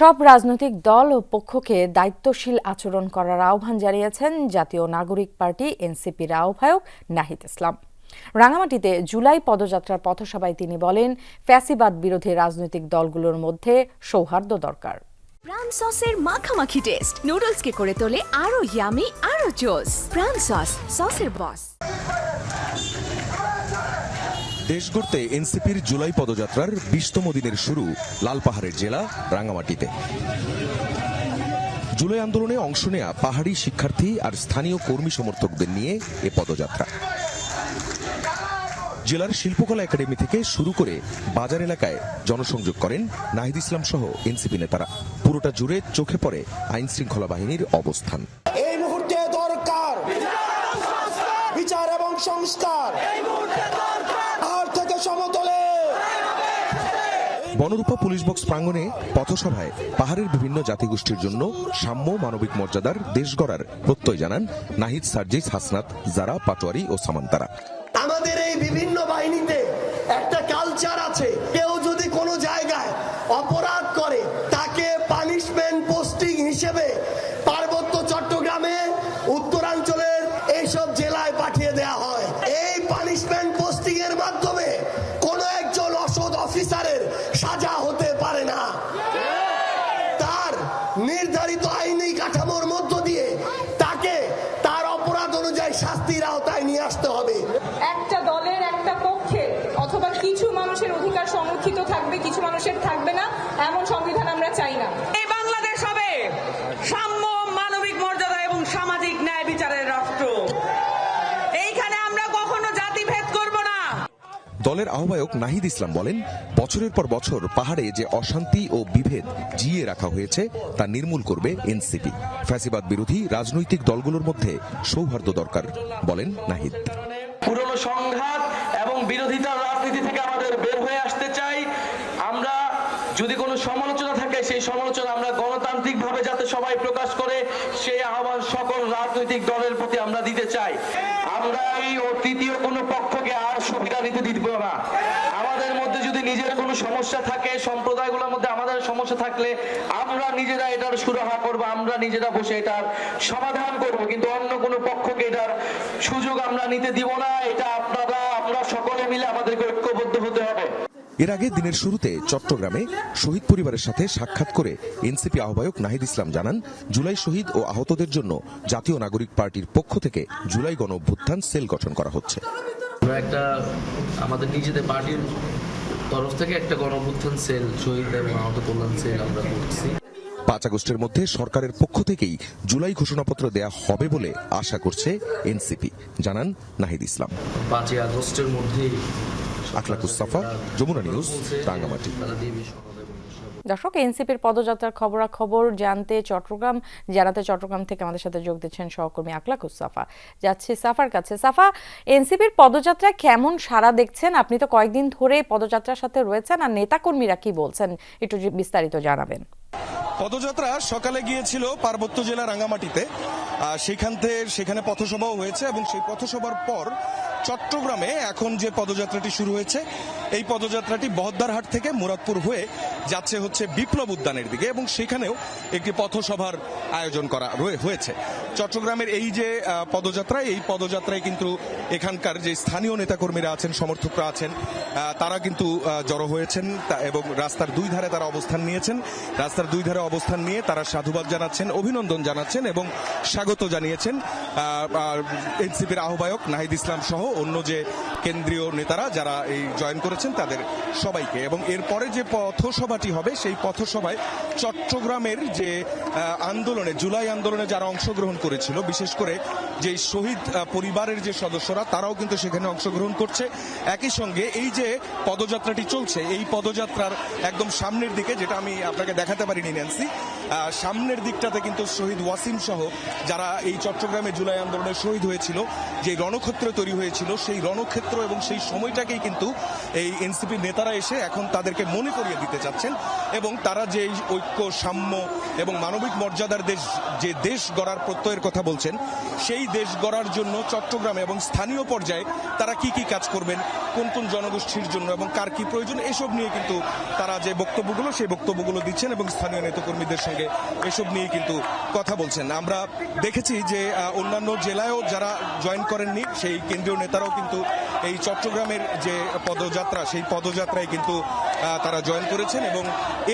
সব রাজনৈতিক দল ও পক্ষকে দায়িত্বশীল আচরণ করার আহ্বান জানিয়েছেন জাতীয় নাগরিক পার্টি এনসিপির আহ্বায়ক নাহিদ ইসলাম। রাঙামাটিতে জুলাই পদযাত্রার পথসভায় তিনি বলেন, ফ্যাসিবাদ বিরোধী রাজনৈতিক দলগুলোর মধ্যে সৌহার্দ্য দরকার। প্রাণ সসের মাখামাখি টেস্ট, নুডলসকে করে তোলে আরও ইয়ামি আরও জোস প্রাণ সস, সসের বস দেশ গড়তে এনসিপির জুলাই পদযাত্রার বিশতম দিনের শুরু লালপাহাড়ের জেলা রাঙামাটিতে জুলাই আন্দোলনে অংশ নেয়া পাহাড়ি শিক্ষার্থী আর স্থানীয় কর্মী সমর্থকদের নিয়ে এ পদযাত্রা। জেলার শিল্পকলা একাডেমি থেকে শুরু করে বাজার এলাকায় জনসংযোগ করেন নাহিদ ইসলাম সহ এনসিপি নেতারা। পুরোটা জুড়ে চোখে পড়ে আইন শৃঙ্খলা বাহিনীর অবস্থান। এই মুহূর্তে দরকার বিচার এবং সংস্কার আর থেকে সমতলে বনরূপা পুলিশ বক্স প্রাঙ্গণে পথসভায় পাহাড়ের বিভিন্ন জাতিগোষ্ঠীর জন্য সাম্য মানবিক মর্যাদার দেশ গড়ার প্রত্যয় জানান নাহিদ সার্জিস হাসনাত, জারা পাটোয়ারি ও সামান্তারা। আমাদের এই বিভিন্ন বাহিনীতে একটা কালচার আছে কিছু মানুষের থাকবে না এমন সংবিধান আমরা চাই না। এই বাংলাদেশ হবে সাম্য মানবিক মর্যাদা এবং সামাজিক ন্যায় বিচারের রাষ্ট্র। এইখানে আমরা কখনো জাতিভেদ করব না। দলের আহ্বায়ক নাহিদ ইসলাম বলেন বছরের পর বছর পাহাড়ে যে অশান্তি ও বিভেদ জিয়ে রাখা হয়েছে তা নির্মূল করবে এনসিপি। ফ্যাসিবাদ বিরোধী রাজনৈতিক দলগুলোর মধ্যে সৌহার্দ্য দরকার বলেন নাহিদ। পুরনো সংঘাত এবং বিরোধিতার রাজনীতি থেকে আমাদের বের হয়ে আসতে চাই আমরা যদি কোনো সমালোচনা থাকে, সেই সমালোচনা আমরা গণতান্ত্রিকভাবে যাতে সবাই প্রকাশ করে, সেই আহ্বান সকল রাজনৈতিক দলের প্রতি আমরা দিতে চাই। আমরা এই তৃতীয় কোনো পক্ষকে আর সুবিধা নিতে দিব না। আমাদের মধ্যে যদি নিজের কোনো সমস্যা থাকে, সম্প্রদায়গুলোর মধ্যে আমাদের সমস্যা থাকলে আমরা নিজেরা এটার সুরাহা করব, আমরা নিজেরা বসে এটার সমাধান করব, কিন্তু অন্য কোনো পক্ষকে এটার সুযোগ আমরা নিতে দিব না। এটা আপনারা, আমরা সকলে মিলে আমাদেরকে ঐক্যবদ্ধ এর আগে দিনের শুরুতে চট্টগ্রামে শহীদ পরিবারের সাথে সাক্ষাৎ করে এনসিপি আহ্বায়ক নাহিদ ইসলাম জানান জুলাই শহীদ ও আহতদের জন্য জাতীয় নাগরিক পার্টির পক্ষ থেকে জুলাই গণ অভ্যুত্থান সেল গঠন করা হচ্ছে। একটা আমাদের নিজেদের পার্টির তরফ থেকে একটা গণঅভ্যুত্থান সেল শহীদ এবং আহত কল্যাণ সেল আমরা করছি। পাঁচ আগস্টের মধ্যে সরকারের পক্ষ থেকেই জুলাই ঘোষণাপত্র দেয়া হবে বলে আশা করছে এনসিপি জানান নাহিদ ইসলাম। পাঁচই আগস্টের মধ্যেই আখলাকুস সাফা, যমুনা নিউজ, রাঙ্গামাটি। দর্শক এনসিপির পদযাত্রার খবরাখবর জানতে চট্টগ্রাম জানাতে চট্টগ্রাম থেকে আমাদের সাথে যোগ দিচ্ছেন সহকর্মী আকলাকুস সাফা। যাচ্ছি সাফার কাছে। সাফা এনসিপির পদযাত্রা কেমন সারা দেখছেন? আপনি তো কয়েকদিন ধরে পদযাত্রার সাথে রয়েছেন আর নেতাকর্মীরা কি বলছেন? একটু বিস্তারিত জানাবেন। পদযাত্রা সকালে গিয়েছিল পার্বত্য জেলা রাঙ্গামাটিতে। সেখান থেকে সেখানে পথসভাও হয়েছে এবং সেই পথসভার পর চট্টগ্রামে এখন যে পদযাত্রাটি শুরু হয়েছে, এই পদযাত্রাটি বহদ্দারহাট থেকে মুরাদপুর হয়ে যাচ্ছে হচ্ছে বিপ্লব উদ্যানের দিকে এবং সেখানেও একটি পথসভার আয়োজন করা হয়েছে। চট্টগ্রামের এই যে পদযাত্রা, এই পদযাত্রায় কিন্তু এখানকার যে স্থানীয় নেতাকর্মীরা আছেন, সমর্থকরা আছেন তারা কিন্তু জড়ো হয়েছেন এবং রাস্তার দুই ধারে তারা অবস্থান নিয়েছেন। রাস্তার দুই ধারে অবস্থান নিয়ে তারা সাধুবাদ জানাচ্ছেন, অভিনন্দন জানাচ্ছেন এবং স্বাগত জানিয়েছেন এনসিপির আহ্বায়ক নাহিদ ইসলাম সহ অন্য যে কেন্দ্রীয় নেতারা যারা এই জয়েন করেছেন তাদের সবাইকে। এবং এরপরে যে পথসভাটি হবে, সেই পথসভায় চট্টগ্রামের যে আন্দোলনে, জুলাই আন্দোলনে যারা অংশগ্রহণ করেছিল, বিশেষ করে যে শহীদ পরিবারের যে সদস্যরা, তারাও কিন্তু সেখানে অংশগ্রহণ করছে। একই সঙ্গে এই যে পদযাত্রাটি চলছে, এই পদযাত্রার একদম সামনের দিকে, যেটা আমি আপনাকে দেখাতে পারিনি, ন্যান্সি see? সামনের দিকটাতে কিন্তু শহীদ ওয়াসিম সহ যারা এই চট্টগ্রামে জুলাই আন্দোলনে শহীদ হয়েছিল, যে রণক্ষেত্র তৈরি হয়েছিল, সেই রণক্ষেত্র এবং সেই সময়টাকেই কিন্তু এই এনসিপি নেতারা এসে এখন তাদেরকে মনে করিয়ে দিতে চাচ্ছেন এবং তারা যে ঐক্য, সাম্য এবং মানবিক মর্যাদার দেশ, যে দেশ গড়ার প্রত্যয়ের কথা বলছেন, সেই দেশ গড়ার জন্য চট্টগ্রামে এবং স্থানীয় পর্যায়ে তারা কি কি কাজ করবেন, কোন কোন জনগোষ্ঠীর জন্য এবং কার কি প্রয়োজন, এসব নিয়ে কিন্তু তারা যে বক্তব্যগুলো, সেই বক্তব্যগুলো দিচ্ছেন এবং স্থানীয় নেতাকর্মীদের সঙ্গে এসব নিয়ে কিন্তু কথা বলছেন। আমরা দেখেছি যে অন্যান্য জেলায়ও যারা জয়েন করেননি, সেই কেন্দ্রীয় নেতারাও কিন্তু এই চট্টগ্রামের যে পদযাত্রা, সেই পদযাত্রায় কিন্তু তারা জয়েন করেছেন এবং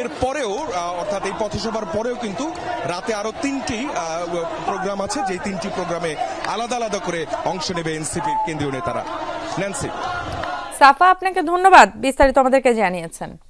এর পরেও অর্থাৎ এই পথসভার পরেও কিন্তু রাতে আরও তিনটি প্রোগ্রাম আছে। যেই তিনটি প্রোগ্রামে আলাদা আলাদা করে অংশ নেবে এনসিপির কেন্দ্রীয় নেতারা। ন্যান্সি সাফা, আপনাকে ধন্যবাদ। বিস্তারিত আমাদেরকে জানিয়েছেন।